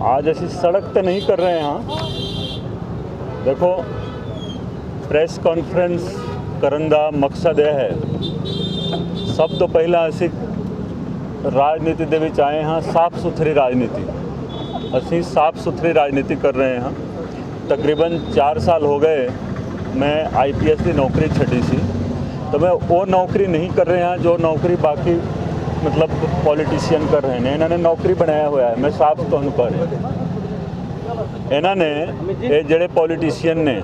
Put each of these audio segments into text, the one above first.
आज ਅਸੀਂ ਸੜਕ ਤੇ ਨਹੀਂ ਕਰ ਰਹੇ ਹਾਂ ਦੇਖੋ ਪ੍ਰੈਸ ਕਾਨਫਰੰਸ ਕਰਨ ਦਾ ਮਕਸਦ ਇਹ ਹੈ ਸਭ ਤੋਂ ਪਹਿਲਾਂ ਅਸੀਂ ਰਾਜਨੀਤੀ ਦੇ ਵਿੱਚ ਆਏ ਹਾਂ ਸਾਫ਼ ਸੁਥਰੀ ਰਾਜਨੀਤੀ ਅਸੀਂ ਸਾਫ਼ ਸੁਥਰੀ ਰਾਜਨੀਤੀ ਕਰ ਰਹੇ ਹਾਂ ਤਕਰੀਬਨ 4 ਸਾਲ ਹੋ ਗਏ ਮੈਂ ਆਈਪੀਐਸ ਦੀ ਨੌਕਰੀ ਛੱਡੀ ਸੀ ਤਾਂ ਮੈਂ ਉਹ ਨੌਕਰੀ ਨਹੀਂ ਕਰ ਰਿਹਾ ਜੋ ਨੌਕਰੀ ਬਾਕੀ ਮਤਲਬ ਪੋਲੀਟੀਸ਼ੀਅਨ ਕਰ ਰਹੇ ਨੇ ਇਹਨਾਂ ਨੇ ਨੌਕਰੀ ਬਣਾਇਆ ਹੋਇਆ ਹੈ ਮੈਂ ਸਾਫ਼ ਤੁਹਾਨੂੰ ਕਹਿ ਰਿਹਾ। ਇਹਨਾਂ ਨੇ ਇਹ ਜਿਹੜੇ ਪੋਲੀਟੀਸ਼ੀਅਨ ਨੇ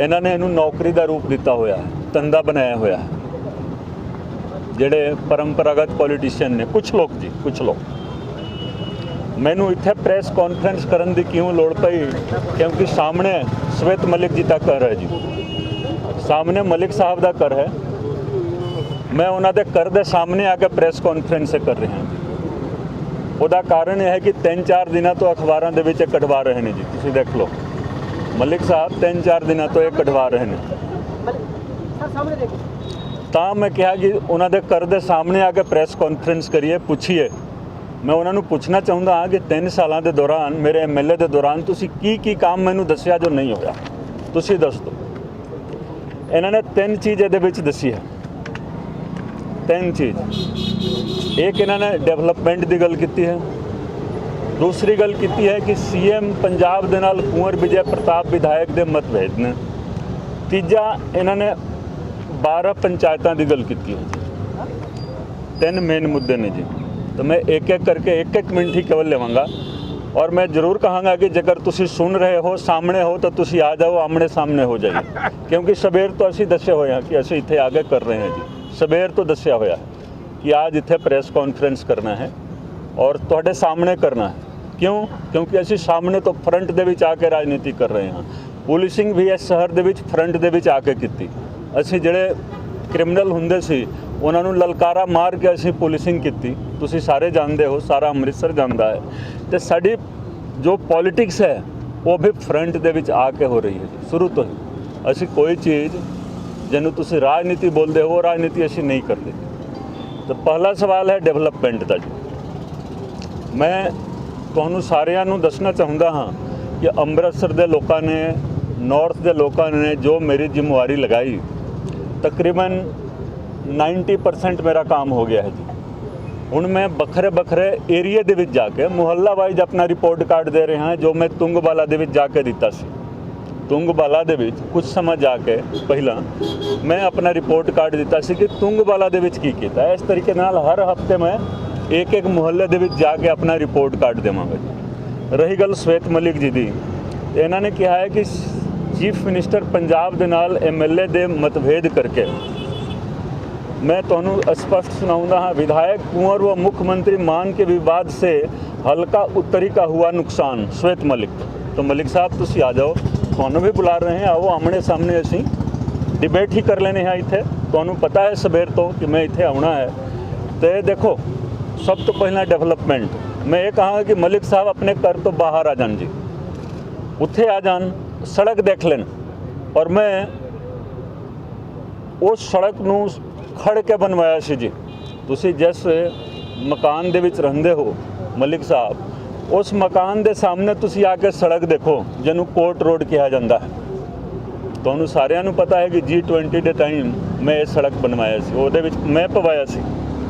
ਇਹਨਾਂ ਨੇ ਇਹਨੂੰ ਨੌਕਰੀ ਦਾ ਰੂਪ ਦਿੱਤਾ ਹੋਇਆ ਹੈ ਧੰਦਾ ਬਣਾਇਆ ਹੋਇਆ ਹੈ। ਜਿਹੜੇ ਪਰੰਪਰਾਗਤ ਪੋਲੀਟੀਸ਼ੀਅਨ ਨੇ ਕੁਝ ਲੋਕ ਜੀ ਕੁਝ ਲੋਕ ਮੈਨੂੰ ਇੱਥੇ ਪ੍ਰੈਸ ਕਾਨਫਰੰਸ ਕਰਨ ਦੀ ਕਿਉਂ ਲੋੜ ਪਈ? ਕਿਉਂਕਿ ਸਾਹਮਣੇ ਸਵੇਤ ਮਲਿਕ ਜੀ ਦਾ ਘਰ ਹੈ ਜੀ। ਸਾਹਮਣੇ ਮਲਿਕ ਸਾਹਿਬ ਦਾ ਘਰ ਹੈ। ਮੈਂ ਉਹਨਾਂ ਦੇ ਘਰ ਦੇ ਸਾਹਮਣੇ ਆ ਕੇ ਪ੍ਰੈਸ ਕਾਨਫਰੰਸ ਕਰ ਰਿਹਾ ਉਹਦਾ ਕਾਰਨ ਇਹ ਹੈ ਕਿ ਤਿੰਨ ਚਾਰ ਦਿਨਾਂ ਤੋਂ ਅਖਬਾਰਾਂ ਦੇ ਵਿੱਚ ਇਹ ਕਢਵਾ ਰਹੇ ਨੇ ਜੀ। ਤੁਸੀਂ ਦੇਖ ਲਓ। ਮਲਿਕ ਸਾਹਿਬ ਤਿੰਨ ਚਾਰ ਦਿਨਾਂ ਤੋਂ ਇਹ ਕਟਵਾ ਰਹੇ ਨੇ। ਤਾਂ ਮੈਂ ਕਿਹਾ ਕਿ ਉਹਨਾਂ ਦੇ ਘਰ ਦੇ ਸਾਹਮਣੇ ਆ ਕੇ ਪ੍ਰੈਸ ਕਾਨਫਰੰਸ ਕਰੀਏ, ਪੁੱਛੀਏ। ਮੈਂ ਉਹਨਾਂ ਨੂੰ ਪੁੱਛਣਾ ਚਾਹੁੰਦਾ ਹਾਂ ਕਿ 3 ਸਾਲਾਂ ਦੇ ਦੌਰਾਨ ਮੇਰੇ ਐਮਐਲਏ ਦੇ ਦੌਰਾਨ ਤੁਸੀਂ ਕੀ ਕੀ ਕੰਮ ਮੈਨੂੰ ਦੱਸਿਆ ਜੋ ਨਹੀਂ ਹੋਇਆ। ਤੁਸੀਂ ਦੱਸ ਦਿਓ। ਇਹਨਾਂ ਨੇ ਤਿੰਨ ਚੀਜ਼ ਇਹਦੇ ਵਿੱਚ ਦੱਸੀ ਹੈ। ਤਿੰਨ ਚੀਜ਼। ਇੱਕ ਇਹਨਾਂ ਨੇ ਡਿਵੈਲਪਮੈਂਟ ਦੀ ਗੱਲ ਕੀਤੀ ਹੈ। ਦੂਸਰੀ ਗੱਲ ਕੀਤੀ ਹੈ ਕਿ ਸੀਐਮ ਪੰਜਾਬ ਦੇ ਨਾਲ ਕੁੰਵਰ ਵਿਜੇ ਪ੍ਰਤਾਪ ਵਿਧਾਇਕ ਦੇ ਮਤਭੇਦ ਨੇ। ਤੀਜਾ, ਇਹਨਾਂ ਨੇ 12 ਪੰਚਾਇਤਾਂ ਦੀ ਗੱਲ ਕੀਤੀ ਹੈ ਤਿੰਨ ਮੇਨ ਮੁੱਦੇ ਨੇ ਜੀ। ਤਾਂ ਮੈਂ ਇੱਕ ਇੱਕ ਕਰਕੇ ਇੱਕ ਇੱਕ ਮਿੰਟ ਹੀ ਕੇਵਲ ਲਵਾਂਗਾ। ਔਰ ਮੈਂ ਜ਼ਰੂਰ ਕਹਾਂਗਾ ਕਿ ਜੇਕਰ ਤੁਸੀਂ ਸੁਣ ਰਹੇ ਹੋ, ਸਾਹਮਣੇ ਹੋ, ਤਾਂ ਤੁਸੀਂ ਆ ਜਾਓ ਆਮਣੇ ਸਾਹਮਣੇ ਹੋ ਜਾਈਏ। ਕਿਉਂਕਿ ਸਵੇਰ ਤੋਂ ਅਸੀਂ ਦੱਸੇ ਹੋਏ ਹਾਂ ਕਿ ਅਸੀਂ ਇੱਥੇ ਆਗੇ ਕਰ ਰਹੇ ਹਾਂ ਜੀ। ਸਵੇਰ ਤੋਂ ਦੱਸਿਆ ਹੋਇਆ ਹੈ ਕਿ ਅੱਜ ਇੱਥੇ ਪ੍ਰੈਸ ਕਾਨਫਰੰਸ ਕਰਨਾ ਹੈ ਔਰ ਤੁਹਾਡੇ ਸਾਹਮਣੇ ਕਰਨਾ ਹੈ। ਕਿਉਂ? ਕਿਉਂਕਿ ਅਸੀਂ ਸਾਹਮਣੇ ਤੋਂ ਫਰੰਟ ਦੇ ਵਿੱਚ ਆ ਕੇ ਰਾਜਨੀਤੀ ਕਰ ਰਹੇ ਹਾਂ। ਪੁਲਿਸਿੰਗ ਵੀ ਇਸ ਸ਼ਹਿਰ ਦੇ ਵਿੱਚ ਫਰੰਟ ਦੇ ਵਿੱਚ ਆ ਕੇ ਕੀਤੀ। ਅਸੀਂ ਜਿਹੜੇ ਕ੍ਰਿਮੀਨਲ ਹੁੰਦੇ ਸੀ, ਉਹਨਾਂ ਨੂੰ ਲਲਕਾਰਾ ਮਾਰ ਕੇ ਅਸੀਂ ਪੁਲਿਸਿੰਗ ਕੀਤੀ। ਤੁਸੀਂ ਸਾਰੇ ਜਾਣਦੇ ਹੋ, ਸਾਰਾ ਅੰਮ੍ਰਿਤਸਰ ਜਾਣਦਾ ਹੈ। ਤੇ ਸਾਡੀ ਜੋ ਪੋਲਿਟਿਕਸ ਹੈ, ਉਹ ਵੀ ਫਰੰਟ ਦੇ ਵਿੱਚ ਆ ਕੇ ਹੋ ਰਹੀ ਹੈ। ਸ਼ੁਰੂ ਤੋਂ ਹੀ। ਅਸੀਂ ਕੋਈ ਚੀਜ਼ ਜਿਹਨੂੰ ਤੁਸੀਂ ਰਾਜਨੀਤੀ ਬੋਲਦੇ ਹੋ, ਉਹ ਰਾਜਨੀਤੀ ਅਸੀਂ ਨਹੀਂ ਕਰਦੇ। ਤਾਂ ਪਹਿਲਾ ਸਵਾਲ ਹੈ ਡਿਵੈਲਪਮੈਂਟ ਦਾ ਜੀ। ਮੈਂ ਤੁਹਾਨੂੰ ਸਾਰਿਆਂ ਨੂੰ ਦੱਸਣਾ ਚਾਹੁੰਦਾ ਹਾਂ ਕਿ ਅੰਮ੍ਰਿਤਸਰ ਦੇ ਲੋਕਾਂ ਨੇ ਨਾਰਥ ਦੇ ਲੋਕਾਂ ਨੇ ਜੋ ਮੇਰੀ ਜ਼ਿੰਮੇਵਾਰੀ ਲਗਾਈ, ਤਕਰੀਬਨ 90% ਮੇਰਾ ਕੰਮ ਹੋ ਗਿਆ ਹੈ ਜੀ। ਹੁਣ ਮੈਂ ਵੱਖਰੇ ਵੱਖਰੇ ਏਰੀਆ ਦੇ ਵਿੱਚ ਜਾ ਕੇ ਮੁਹੱਲਾ ਵਾਈਜ਼ ਆਪਣਾ ਰਿਪੋਰਟ ਕਾਰਡ ਦੇ ਰਿਹਾ, ਜੋ ਮੈਂ ਤੁੰਗਵਾਲਾ ਦੇ ਵਿੱਚ ਜਾ ਕੇ ਦਿੱਤਾ ਸੀ। ਤੁੰਗਵਾਲਾ ਦੇ ਵਿੱਚ ਕੁਝ ਸਮਾਂ ਜਾ ਕੇ ਪਹਿਲਾਂ ਮੈਂ ਆਪਣਾ ਰਿਪੋਰਟ ਕਾਰਡ ਦਿੱਤਾ ਸੀ ਕਿ ਤੁੰਗਵਾਲਾ ਦੇ ਵਿੱਚ ਕੀ ਕੀਤਾ ਹੈ। ਇਸ ਤਰੀਕੇ ਨਾਲ ਹਰ ਹਫਤੇ ਮੈਂ ਇੱਕ ਇੱਕ ਮੁਹੱਲੇ ਦੇ ਵਿੱਚ ਜਾ ਕੇ ਆਪਣਾ ਰਿਪੋਰਟ ਕਾਰਡ ਦੇਵਾਂਗਾ ਜੀ ਰਹੀ ਗੱਲ ਸਵੇਤ ਮਲਿਕ ਜੀ ਦੀ ਤੇ ਇਹਨਾਂ ਨੇ ਕਿਹਾ ਹੈ ਕਿ ਚੀਫ ਮਿਨਿਸਟਰ ਪੰਜਾਬ ਦੇ ਨਾਲ ਐਮਐਲਏ ਦੇ ਮਤਭੇਦ ਕਰਕੇ मैं ਤੁਹਾਨੂੰ स्पष्ट सुनाऊंगा हाँ विधायक कुंवर व मुख्यमंत्री मान के विवाद से हल्का उत्तरी का हुआ नुकसान श्वेत मलिक तो मलिक साहब ਤੁਸੀਂ ਆ ਜਾਓ ਤੁਹਾਨੂੰ ਵੀ ਬੁਲਾ ਰਹੇ ਹਾਂ, ਆਓ ਆਮਣੇ ਸਾਹਮਣੇ ਅਸੀਂ। ਡਿਬੇਟ ਹੀ ਕਰ ਲੈਣੇ ਹਾਂ ਇੱਥੇ। ਤੁਹਾਨੂੰ ਪਤਾ ਹੈ ਸਵੇਰ ਤੋਂ ਕਿ ਮੈਂ ਇੱਥੇ ਆਉਣਾ ਹੈ। ਤੇ ਦੇਖੋ, ਸਭ ਤੋਂ ਪਹਿਲਾਂ ਡਿਵੈਲਪਮੈਂਟ ਮੈਂ ਇਹ ਕਹਾਂਗਾ ਕਿ ਮਲਿਕ ਸਾਹਿਬ ਆਪਣੇ ਘਰ ਤੋਂ ਬਾਹਰ ਆ ਜਾਣ ਜੀ। ਉੱਥੇ ਆ ਜਾਣ, ਸੜਕ ਦੇਖ ਲੈਣ। ਔਰ ਮੈਂ ਉਸ ਸੜਕ ਨੂੰ ਖੜ ਕੇ ਬਣਵਾਇਆ ਸੀ ਜੀ। ਤੁਸੀਂ ਜਿਸ ਮਕਾਨ ਦੇ ਵਿੱਚ ਰਹਿੰਦੇ ਹੋ, ਮਲਿਕ ਸਾਹਿਬ ਉਸ ਮਕਾਨ ਦੇ ਸਾਹਮਣੇ ਤੁਸੀਂ ਆ ਕੇ ਸੜਕ ਦੇਖੋ, ਜਿਹਨੂੰ ਕੋਟ ਰੋਡ ਕਿਹਾ ਜਾਂਦਾ ਹੈ। ਤੁਹਾਨੂੰ ਸਾਰਿਆਂ ਨੂੰ ਪਤਾ ਹੈ ਕਿ G20 ਦੇ ਟਾਈਮ ਮੈਂ ਇਹ ਸੜਕ ਬਣਵਾਇਆ ਸੀ। ਉਹਦੇ ਵਿੱਚ ਮੈਂ ਪਵਾਇਆ ਸੀ।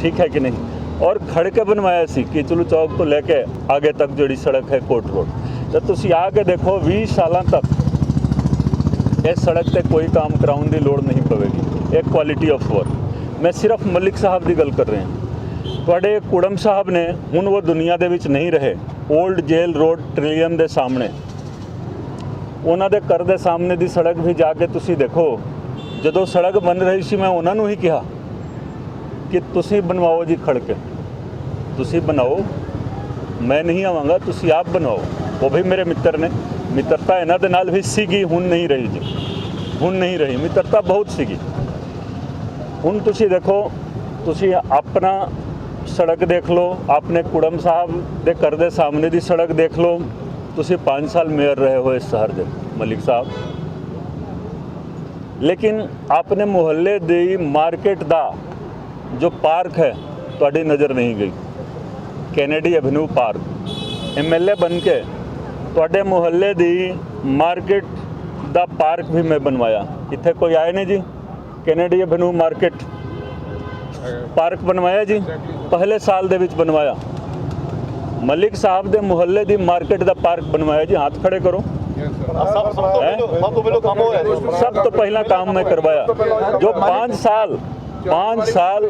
ਠੀਕ ਹੈ ਕਿ ਨਹੀਂ? ਔਰ ਖੜ ਕੇ ਬਣਵਾਇਆ ਸੀ ਕਿ ਚਲੂ ਚੌਕ ਤੋਂ ਲੈ ਕੇ ਅੱਗੇ ਤੱਕ ਜਿਹੜੀ ਸੜਕ ਹੈ ਕੋਟ ਰੋਡ। ਤਾਂ ਤੁਸੀਂ ਆ ਕੇ ਦੇਖੋ 20 ਸਾਲਾਂ ਤੱਕ ਇਸ ਸੜਕ ਤੇ ਕੋਈ ਕੰਮ ਕਰਾਉਣ ਦੀ ਲੋੜ ਨਹੀਂ ਪਵੇਗੀ। ਇਹ ਕੁਆਲਿਟੀ ਆਫ ਵਰਕ ਮੈਂ ਸਿਰਫ ਮਲਿਕ ਸਾਹਿਬ ਦੀ ਗੱਲ ਕਰ ਰਿਹਾ। ਤੁਹਾਡੇ ਕੁੜਮ ਸਾਹਿਬ ਨੇ, ਹੁਣ ਉਹ ਦੁਨੀਆ ਦੇ ਵਿੱਚ ਨਹੀਂ ਰਹੇ। 올ਡ ਜੇਲ ਰੋਡ ਟ੍ਰਿਲੀਅਮ ਦੇ ਸਾਹਮਣੇ। ਉਹਨਾਂ ਦੇ ਘਰ ਦੇ ਸਾਹਮਣੇ ਦੀ ਸੜਕ ਵੀ ਜਾ ਕੇ ਤੁਸੀਂ ਦੇਖੋ। ਜਦੋਂ ਸੜਕ ਬਣ ਰਹੀ ਸੀ, ਮੈਂ ਉਹਨਾਂ ਨੂੰ ਹੀ ਕਿਹਾ ਕਿ ਤੁਸੀਂ ਬਣਵਾਓ ਜੀ ਖੜ ਕੇ ਤੁਸੀਂ ਬਣਾਓ। ਮੈਂ ਨਹੀਂ ਆਵਾਂਗਾ, ਤੁਸੀਂ ਆਪ ਬਣਾਓ ਉਹ ਵੀ ਮੇਰੇ ਮਿੱਤਰ ਨੇ। ਮਿੱਤਰਤਾ ਇਹਨਾਂ ਦੇ ਨਾਲ ਵੀ ਸੀਗੀ, ਹੁਣ ਨਹੀਂ ਰਹੀ ਜੀ। ਹੁਣ ਨਹੀਂ ਰਹੀ। ਮਿੱਤਰਤਾ ਬਹੁਤ ਸੀਗੀ। ਹੁਣ ਤੁਸੀਂ ਦੇਖੋ, ਤੁਸੀਂ ਆਪਣਾ ਸੜਕ ਦੇਖ ਲਓ, ਆਪਣੇ ਕੁੜਮ ਸਾਹਿਬ ਦੇ ਘਰ ਦੇ ਸਾਹਮਣੇ ਦੀ ਸੜਕ ਦੇਖ ਲਓ। ਤੁਸੀਂ 5 ਸਾਲ ਮੇਅਰ ਰਹੇ ਹੋ ਇਸ ਸ਼ਹਿਰ ਦੇ, ਮਲਿਕ ਸਾਹਿਬ। ਲੇਕਿਨ ਆਪਣੇ ਮੁਹੱਲੇ ਦੀ ਮਾਰਕੀਟ ਦਾ ਜੋ ਪਾਰਕ ਹੈ, ਤੁਹਾਡੀ ਨਜ਼ਰ ਨਹੀਂ ਗਈ। Kennedy avenue park. ਐਮਐਲਏ ਬਣ ਕੇ ਤੁਹਾਡੇ ਮੁਹੱਲੇ ਦੀ ਮਾਰਕੀਟ ਦਾ ਪਾਰਕ ਵੀ ਮੈਂ ਬਣਵਾਇਆ। ਇੱਥੇ ਕੋਈ ਆਏ ਨਹੀਂ ਜੀ? Kennedy avenue market. ਪਾਰਕ ਬਣਵਾਇਆ ਜੀ। ਪਹਿਲੇ ਸਾਲ ਦੇ ਵਿੱਚ ਬਣਵਾਇਆ। ਮਲਿਕ ਸਾਹਿਬ ਦੇ ਮੁਹੱਲੇ ਦੀ ਮਾਰਕੀਟ ਦਾ ਪਾਰਕ ਬਣਵਾਇਆ ਜੀ। ਹੱਥ ਖੜੇ ਕਰੋ। ਸਭ ਤੋਂ ਪਹਿਲਾਂ ਕੰਮ ਹੋਇਆ ਸਭ ਤੋਂ ਪਹਿਲਾ ਕੰਮ ਮੈਂ ਕਰਵਾਇਆ। ਜੋ 5 ਸਾਲ 5 ਸਾਲ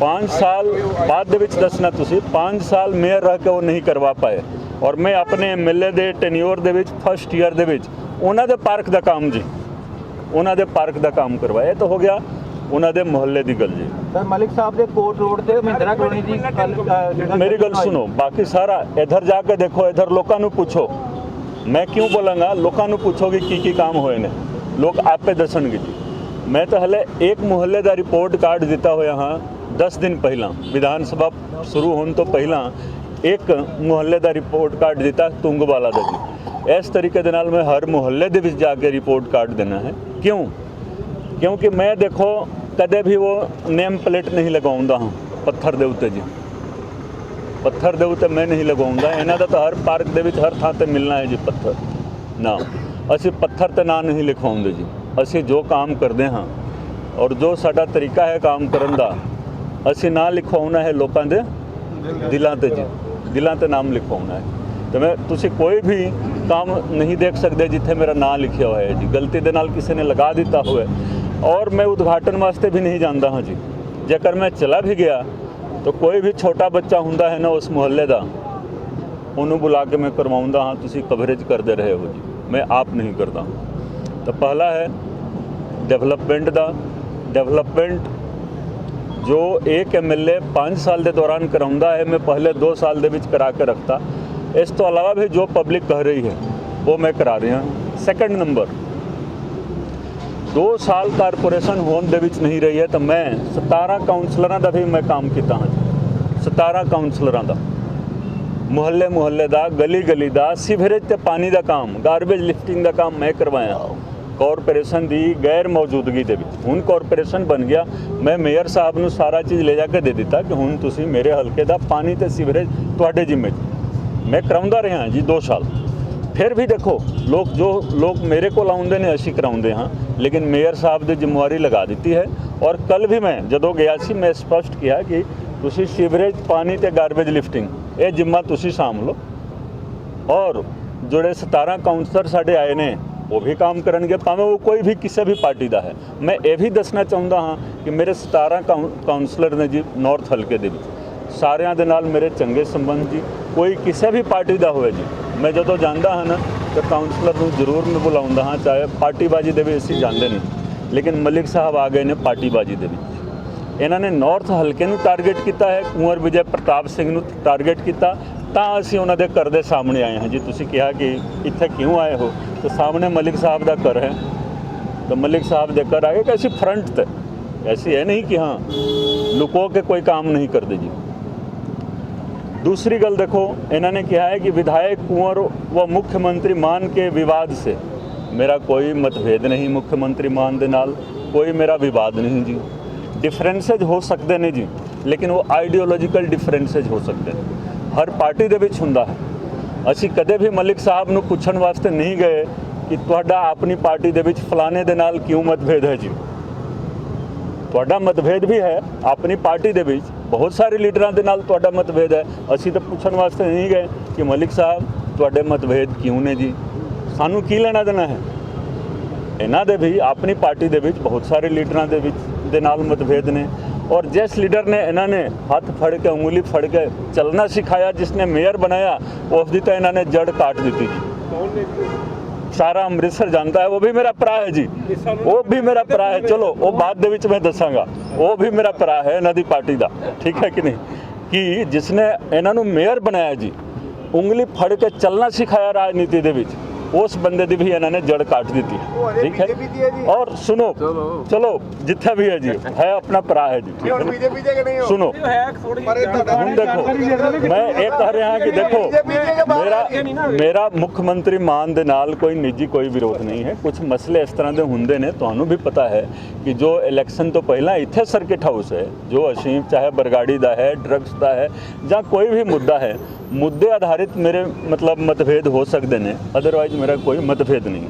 5 ਸਾਲ ਬਾਅਦ ਦੇ ਵਿੱਚ ਦੱਸਣਾ ਤੁਸੀਂ 5 ਸਾਲ ਮੇਅਰ ਰਹਿ ਕੇ ਉਹ ਨਹੀਂ ਕਰਵਾ ਪਾਏ। ਔਰ ਮੈਂ ਆਪਣੇ ਐਮਐਲਏ ਦੇ ਟੈਨਿਓਰ ਦੇ ਵਿੱਚ ਫਸਟ ਈਅਰ ਦੇ ਵਿੱਚ, ਉਹਨਾਂ ਦੇ ਪਾਰਕ ਦਾ ਕੰਮ ਜੀ। ਉਹਨਾਂ ਦੇ ਪਾਰਕ ਦਾ ਕੰਮ ਕਰਵਾਇਆ। ਇਹ ਤਾਂ ਹੋ ਗਿਆ ਉਹਨਾਂ ਦੇ ਮੁਹੱਲੇ ਦੀ ਗੱਲ ਜੀ। ਸਰ ਮਲਿਕ ਸਾਹਿਬ ਦੇ ਕੋਟ ਰੋਡ ਤੇ ਮਹਿੰਦਰਾ ਕਲੋਨੀ ਦੀ ਮੇਰੀ ਗੱਲ ਸੁਣੋ ਬਾਕੀ ਸਾਰਾ ਇਧਰ ਜਾ ਕੇ ਦੇਖੋ ਇਧਰ ਲੋਕਾਂ ਨੂੰ ਪੁੱਛੋ। ਮੈਂ ਕਿਉਂ ਬੋਲਾਂਗਾ? ਲੋਕਾਂ ਨੂੰ ਪੁੱਛੋਗੇ ਕੀ ਕੀ ਕੰਮ ਹੋਏ ਨੇ। ਲੋਕ ਆਪੇ ਦੱਸਣਗੇ ਜੀ। ਮੈਂ ਤਾਂ ਹਲੇ ਇੱਕ ਮੁਹੱਲੇ ਦਾ ਰਿਪੋਰਟ ਕਾਰਡ ਦਿੱਤਾ ਹੋਇਆ ਹਾਂ 10 ਦਿਨ ਪਹਿਲਾਂ। ਵਿਧਾਨ ਸਭਾ ਸ਼ੁਰੂ ਹੋਣ ਤੋਂ ਪਹਿਲਾਂ ਇੱਕ ਮੁਹੱਲੇ ਦਾ ਰਿਪੋਰਟ ਕਾਰਡ ਦਿੱਤਾ ਤੁੰਗਵਾਲਾ ਦਾ ਜੀ। ਇਸ ਤਰੀਕੇ ਦੇ ਨਾਲ ਮੈਂ ਹਰ ਮੁਹੱਲੇ ਦੇ ਵਿੱਚ ਜਾ ਕੇ ਰਿਪੋਰਟ ਕਾਰਡ ਦੇਣਾ ਹੈ। ਕਿਉਂ? ਕਿਉਂਕਿ ਮੈਂ ਦੇਖੋ, ਕਦੇ ਵੀ ਉਹ ਨੇਮ ਪਲੇਟ ਨਹੀਂ ਲਗਾਉਂਦਾ ਹਾਂ, ਪੱਥਰ ਦੇ ਉੱਤੇ ਜੀ। ਪੱਥਰ ਦੇ ਉੱਤੇ ਮੈਂ ਨਹੀਂ ਲਗਾਉਂਦਾ, ਇਹਨਾਂ ਦਾ ਤਾਂ ਹਰ ਪਾਰਕ ਦੇ ਵਿੱਚ ਹਰ ਥਾਂ ਤੇ ਮਿਲਣਾ ਹੈ ਜੀ ਪੱਥਰ। ਨਾ, ਅਸੀਂ ਪੱਥਰ ਤੇ ਨਾਂ ਨਹੀਂ ਲਿਖਵਾਉਂਦੇ ਜੀ। ਅਸੀਂ ਜੋ ਕੰਮ ਕਰਦੇ ਹਾਂ, ਔਰ ਜੋ ਸਾਡਾ ਤਰੀਕਾ ਹੈ ਕੰਮ ਕਰਨ ਦਾ, ਅਸੀਂ ਨਾਂ ਲਿਖਵਾਉਣਾ ਹੈ ਲੋਕਾਂ ਦੇ ਦਿਲਾਂ ਤੇ ਜੀ। ਦਿਲਾਂ ਤੇ ਨਾਮ ਲਿਖਵਾਉਣਾ ਹੈ। ਤੇ ਮੈਂ, ਤੁਸੀਂ ਕੋਈ ਵੀ ਕੰਮ ਨਹੀਂ ਦੇਖ ਸਕਦੇ ਜਿੱਥੇ ਮੇਰਾ ਨਾਂ ਲਿਖਿਆ ਹੋਇਆ ਹੈ ਜੀ। ਗਲਤੀ ਦੇ ਨਾਲ ਕਿਸੇ ਨੇ ਲਗਾ ਦਿੱਤਾ ਹੋਵੇ ਔਰ ਮੈਂ ਉਦਘਾਟਨ ਵਾਸਤੇ ਵੀ ਨਹੀਂ ਜਾਂਦਾ ਹਾਂ ਜੀ। ਜੇਕਰ ਮੈਂ ਚਲਾ ਵੀ ਗਿਆ, ਤਾਂ ਕੋਈ ਵੀ ਛੋਟਾ ਬੱਚਾ ਹੁੰਦਾ ਹੈ ਨਾ ਉਸ ਮੁਹੱਲੇ ਦਾ, ਉਹਨੂੰ ਬੁਲਾ ਕੇ ਮੈਂ ਕਰਵਾਉਂਦਾ ਹਾਂ, ਤੁਸੀਂ ਕਵਰੇਜ ਕਰਦੇ ਰਹੇ ਹੋ ਜੀ। ਮੈਂ ਆਪ ਨਹੀਂ ਕਰਦਾ। ਤਾਂ ਪਹਿਲਾ ਹੈ ਡਿਵੈਲਪਮੈਂਟ ਦਾ। ਡਿਵੈਲਪਮੈਂਟ ਜੋ ਇੱਕ ਐਮਐਲਏ 5 ਸਾਲ ਦੇ ਦੌਰਾਨ ਕਰਾਉਂਦਾ ਹੈ, ਮੈਂ ਪਹਿਲੇ 2 ਸਾਲ ਦੇ ਵਿੱਚ ਕਰਾ ਕੇ ਰੱਖਤਾ। ਇਸ ਤੋਂ ਇਲਾਵਾ ਵੀ ਜੋ ਪਬਲਿਕ ਕਹਿ ਰਹੀ ਹੈ, ਉਹ ਮੈਂ ਕਰਾ ਰਿਹਾ। ਸੈਕੰਡ ਨੰਬਰ 2 ਸਾਲ ਕਾਰਪੋਰੇਸ਼ਨ ਹੋਣ ਦੇ ਵਿੱਚ ਨਹੀਂ ਰਹੀ ਹੈ ਤਾਂ ਮੈਂ 17 ਕਾਉਂਸਲਰਾਂ ਦਾ ਵੀ ਮੈਂ ਕੰਮ ਕੀਤਾ ਹਾਂ 17 ਕਾਉਂਸਲਰਾਂ ਦਾ। ਮੁਹੱਲੇ ਮੁਹੱਲੇ ਦਾ, ਗਲੀ ਗਲੀ ਦਾ, ਸੀਵਰੇਜ ਤੇ ਪਾਣੀ ਦਾ ਕੰਮ ਗਾਰਬੇਜ ਲਿਫਟਿੰਗ ਦਾ ਕੰਮ ਮੈਂ ਕਰਵਾਇਆ। ਕਾਰਪੋਰੇਸ਼ਨ ਦੀ ਗੈਰ ਮੌਜੂਦਗੀ ਦੇ ਵਿੱਚ। ਹੁਣ ਕਾਰਪੋਰੇਸ਼ਨ ਬਣ ਗਿਆ। ਮੈਂ ਮੇਅਰ ਸਾਹਿਬ ਨੂੰ ਸਾਰਾ ਚੀਜ਼ ਲੈ ਜਾ ਕੇ ਦੇ ਦਿੱਤਾ ਕਿ ਹੁਣ ਤੁਸੀਂ ਮੇਰੇ ਹਲਕੇ ਦਾ ਪਾਣੀ ਤੇ ਸੀਵਰੇਜ ਤੁਹਾਡੇ ਜ਼ਿੰਮੇ 'ਚ। ਮੈਂ ਕਰਾਉਂਦਾ ਰਿਹਾ ਜੀ 2 ਸਾਲ। ਫਿਰ ਵੀ ਦੇਖੋ ਲੋਕ ਜੋ ਲੋਕ ਮੇਰੇ ਕੋਲ ਆਉਂਦੇ ਨੇ ਅਸੀਂ ਕਰਾਉਂਦੇ ਹਾਂ ਲੇਕਿਨ ਮੇਅਰ ਸਾਹਿਬ ਦੀ ਜ਼ਿੰਮੇਵਾਰੀ ਲਗਾ ਦਿੱਤੀ ਹੈ ਔਰ ਕੱਲ ਵੀ ਮੈਂ ਜਦੋਂ ਗਿਆ ਸੀ ਮੈਂ ਸਪਸ਼ਟ ਕਿਹਾ ਕਿ ਤੁਸੀਂ ਸੀਵਰੇਜ ਪਾਣੀ ਤੇ ਗਾਰਬੇਜ ਲਿਫਟਿੰਗ ਇਹ ਜ਼ਿੰਮਾ ਤੁਸੀਂ ਸਾਂਭ ਲਓ ਔਰ ਜਿਹੜੇ 17 ਕਾਉਂਸਲਰ ਸਾਡੇ ਆਏ ਨੇ ਉਹ ਵੀ ਕੰਮ ਕਰਨਗੇ ਭਾਵੇਂ ਉਹ ਕੋਈ ਵੀ ਕਿਸੇ ਵੀ ਪਾਰਟੀ ਦਾ ਹੈ ਮੈਂ ਇਹ ਵੀ ਦੱਸਣਾ ਚਾਹੁੰਦਾ ਹਾਂ ਕਿ ਮੇਰੇ 17 ਕਾਉਂ- ਕਾਉਂਸਲਰ ਨੇ ਜੀ ਨਾਰਥ ਹਲਕੇ ਦੇ ਵਿੱਚ ਸਾਰਿਆਂ ਦੇ ਨਾਲ ਮੇਰੇ ਚੰਗੇ ਸੰਬੰਧ ਜੀ ਕੋਈ ਕਿਸੇ ਵੀ ਪਾਰਟੀ ਦਾ ਹੋਵੇ ਜੀ ਮੈਂ ਜਦੋਂ ਜਾਂਦਾ ਹਾਂ ਨਾ, ਤਾਂ ਕਾਉਂਸਲਰ ਨੂੰ ਜ਼ਰੂਰ ਮੈਂ ਬੁਲਾਉਂਦਾ ਹਾਂ, ਚਾਹੇ ਪਾਰਟੀਬਾਜੀ ਦੇ ਵੀ ਅਸੀਂ ਜਾਂਦੇ ਨਹੀਂ। ਲੇਕਿਨ ਮਲਿਕ ਸਾਹਿਬ ਆ ਗਏ ਨੇ ਪਾਰਟੀਬਾਜੀ ਦੇ ਵਿੱਚ। ਇਹਨਾਂ ਨੇ ਨਾਰਥ ਹਲਕੇ ਨੂੰ ਟਾਰਗੇਟ ਕੀਤਾ ਹੈ, ਕੁੰਵਰ ਵਿਜੇ ਪ੍ਰਤਾਪ ਸਿੰਘ ਨੂੰ ਟਾਰਗੇਟ ਕੀਤਾ। ਤਾਂ ਅਸੀਂ ਉਹਨਾਂ ਦੇ ਘਰ ਦੇ ਸਾਹਮਣੇ ਆਏ ਹਾਂ। ਜੀ, ਤੁਸੀਂ ਕਿਹਾ ਕਿ ਇੱਥੇ ਕਿਉਂ ਆਏ ਹੋ? ਤਾਂ ਸਾਹਮਣੇ ਮਲਿਕ ਸਾਹਿਬ ਦਾ ਘਰ ਹੈ। ਤਾਂ ਮਲਿਕ ਸਾਹਿਬ ਦੇ ਘਰ ਆਏ ਕਿ ਅਸੀਂ ਫਰੰਟ ਤੇ। ਐਸੀ ਹੈ ਨਹੀਂ ਕਿ ਹਾਂ, ਲੁਕੋ ਕੇ ਕੋਈ ਕੰਮ ਨਹੀਂ ਕਰਦੇ ਜੀ। दूसरी गल देखो इन्होंने कहा है कि विधायक कुंवर व मुख्यमंत्री मान के विवाद से मेरा कोई मतभेद नहीं मुख्यमंत्री मान ਦੇ ਨਾਲ ਕੋਈ ਮੇਰਾ ਵਿਵਾਦ ਨਹੀਂ ਜੀ ਡਿਫਰੈਂਸਸ ਹੋ ਸਕਦੇ ਨੇ ਜੀ ਲੇਕਿਨ ਉਹ ਆਈਡੀਓਲੋਜੀਕਲ ਡਿਫਰੈਂਸਸ ਹੋ ਸਕਦੇ ਨੇ ਹਰ ਪਾਰਟੀ ਦੇ ਵਿੱਚ ਹੁੰਦਾ ਹੈ ਅਸੀਂ ਕਦੇ ਵੀ ਮਲਿਕ ਸਾਹਿਬ ਨੂੰ ਪੁੱਛਣ ਵਾਸਤੇ ਨਹੀਂ ਗਏ ਕਿ ਤੁਹਾਡਾ ਆਪਣੀ ਪਾਰਟੀ ਦੇ ਵਿੱਚ ਫਲਾਣੇ ਦੇ ਨਾਲ ਕਿਉਂ ਮਤਭੇਦ ਹੈ ਜੀ ਤੁਹਾਡਾ ਮਤਭੇਦ ਵੀ ਹੈ, ਆਪਣੀ ਪਾਰਟੀ ਦੇ ਵਿੱਚ ਬਹੁਤ ਸਾਰੇ ਲੀਡਰਾਂ ਦੇ ਨਾਲ ਤੁਹਾਡਾ ਮਤਭੇਦ ਹੈ। ਅਸੀਂ ਤਾਂ ਪੁੱਛਣ ਵਾਸਤੇ ਨਹੀਂ ਗਏ ਕਿ ਮਲਿਕ ਸਾਹਿਬ, ਤੁਹਾਡੇ ਮਤਭੇਦ ਕਿਉਂ ਨੇ ਜੀ? ਸਾਨੂੰ ਕੀ ਲੈਣਾ ਦੇਣਾ ਹੈ? ਇਹਨਾਂ ਦੇ ਵੀ, ਆਪਣੀ ਪਾਰਟੀ ਦੇ ਵਿੱਚ ਬਹੁਤ ਸਾਰੇ ਲੀਡਰਾਂ ਦੇ ਵਿੱਚ, ਦੇ ਨਾਲ ਮਤਭੇਦ ਨੇ। ਔਰ ਜਿਸ ਲੀਡਰ ਨੇ ਇਹਨਾਂ ਨੇ ਹੱਥ ਫੜ ਕੇ, ਉਂਗਲੀ ਫੜ ਕੇ ਚੱਲਣਾ ਸਿਖਾਇਆ, ਜਿਸ ਨੇ ਮੇਅਰ ਬਣਾਇਆ, ਉਸ ਦੀ ਤਾਂ ਇਹਨਾਂ ਨੇ ਜੜ ਕਾਟ ਦਿੱਤੀ ਜੀ? ਸਾਰਾ ਅੰਮ੍ਰਿਤਸਰ ਜਾਂਦਾ ਹੈ, ਉਹ ਵੀ ਮੇਰਾ ਭਰਾ ਹੈ ਜੀ। ਉਹ ਵੀ ਮੇਰਾ ਭਰਾ ਹੈ। ਚਲੋ, ਉਹ ਬਾਅਦ ਦੇ ਵਿੱਚ ਮੈਂ ਦੱਸਾਂਗਾ। ਉਹ ਵੀ ਮੇਰਾ ਭਰਾ ਹੈ ਇਹਨਾਂ ਦੀ ਪਾਰਟੀ ਦਾ। ਠੀਕ ਹੈ ਕਿ ਨਹੀਂ? ਕਿ ਜਿਸਨੇ ਇਹਨਾਂ ਨੂੰ ਮੇਅਰ ਬਣਾਇਆ ਜੀ, ਉਂਗਲੀ ਫੜ ਕੇ ਚੱਲਣਾ ਸਿਖਾਇਆ ਰਾਜਨੀਤੀ ਦੇ ਵਿੱਚ। ਉਸ ਬੰਦੇ ਦੀ ਵੀ ਇਹਨਾਂ ਨੇ ਜੜ ਕੱਟ ਦਿੱਤੀ। ਠੀਕ ਹੈ ਔਰ ਸੁਣੋ ਚਲੋ। ਜਿੱਥੇ ਵੀ ਹੈ ਜੀ ਹੈ ਆਪਣਾ ਭਰਾ ਹੈ ਜੀ ਸੁਣੋ। ਹੁਣ ਦੇਖੋ ਮੈਂ ਇਹ ਕਹਿ ਰਿਹਾ ਕਿ ਦੇਖੋ ਮੇਰਾ ਮੇਰਾ ਮੁੱਖ ਮੰਤਰੀ ਮਾਨ ਦੇ ਨਾਲ ਕੋਈ ਨਿੱਜੀ ਕੋਈ ਵਿਰੋਧ ਨਹੀਂ ਹੈ। ਕੁਝ ਮਸਲੇ ਇਸ ਤਰ੍ਹਾਂ ਦੇ ਹੁੰਦੇ ਨੇ ਤੁਹਾਨੂੰ ਵੀ ਪਤਾ ਹੈ ਕਿ ਜੋ ਇਲੈਕਸ਼ਨ ਤੋਂ ਪਹਿਲਾਂ ਇੱਥੇ ਸਰਕਿਟ ਹਾਊਸ ਹੈ ਜੋ ਅਸ਼ੀਮ ਚਾਹੇ ਬਰਗਾੜੀ ਦਾ ਹੈ ਡਰੱਗਸ ਦਾ ਹੈ ਜਾਂ ਕੋਈ ਵੀ ਮੁੱਦਾ ਹੈ ਮੁੱਦੇ ਆਧਾਰਿਤ ਮੇਰੇ ਮਤਲਬ ਮਤਭੇਦ ਹੋ ਸਕਦੇ ਨੇ। ਅਦਰਵਾਈਜ਼ ਮੇਰਾ ਕੋਈ ਮਤਭੇਦ ਨਹੀਂ।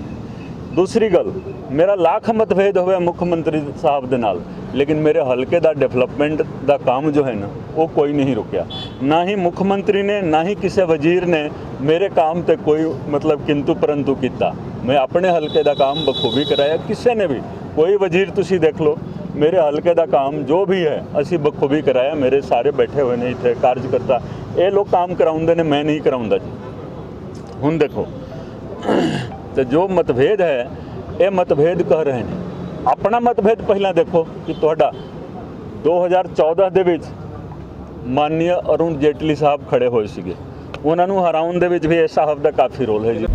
ਦੂਸਰੀ ਗੱਲ, ਮੇਰਾ ਲੱਖ ਮਤਭੇਦ ਹੋਵੇ ਮੁੱਖ ਮੰਤਰੀ ਸਾਹਿਬ ਦੇ ਨਾਲ, ਲੇਕਿਨ ਮੇਰੇ ਹਲਕੇ ਦਾ ਡਿਵੈਲਪਮੈਂਟ ਦਾ ਕੰਮ ਜੋ ਹੈ ਨਾ, ਉਹ ਕੋਈ ਨਹੀਂ ਰੁਕਿਆ। ਨਾ ਹੀ ਮੁੱਖ ਮੰਤਰੀ ਨੇ, ਨਾ ਹੀ ਕਿਸੇ ਵਜ਼ੀਰ ਨੇ ਮੇਰੇ ਕੰਮ ਤੇ ਕੋਈ ਮਤਲਬ ਕਿੰਤੂ ਪਰੰਤੂ ਕੀਤਾ। ਮੈਂ ਆਪਣੇ ਹਲਕੇ ਦਾ ਕੰਮ ਬਖੂਬੀ ਕਰਾਇਆ, ਕਿਸੇ ਨੇ ਵੀ। ਕੋਈ ਵਜ਼ੀਰ ਤੁਸੀਂ ਦੇਖ ਲਓ, ਮੇਰੇ ਹਲਕੇ ਦਾ ਕੰਮ ਜੋ ਵੀ ਹੈ, ਅਸੀਂ ਬਖੂਬੀ ਕਰਾਇਆ, ਮੇਰੇ ਸਾਰੇ ਬੈਠੇ ਹੋਏ ਨੇ ਇੱਥੇ ਕਾਰਜਕਰਤਾ। ਇਹ ਲੋਕ ਕੰਮ ਕਰਾਉਂਦੇ ਨੇ, ਮੈਂ ਨਹੀਂ ਕਰਾਉਂਦਾ ਜੀ। ਹੁਣ ਦੇਖੋ ਤੇ ਜੋ ਮਤਭੇਦ ਹੈ, ਇਹ ਮਤਭੇਦ ਕਹਿ ਰਹੇ ਨੇ। ਆਪਣਾ ਮਤਭੇਦ ਪਹਿਲਾਂ ਦੇਖੋ ਕਿ ਤੁਹਾਡਾ 2014 ਦੇ ਵਿੱਚ ਮਾਨਨੀय ਅਰੁਣ ਜੇਟਲੀ ਸਾਹਿਬ ਖੜੇ ਹੋਏ ਸੀਗੇ। ਉਹਨਾਂ ਨੂੰ ਹਰਾਉਣ ਦੇ ਵਿੱਚ ਵੀ ਇਹ ਸਾਹਿਬ ਦਾ ਕਾਫੀ ਰੋਲ ਹੈ ਜੀ।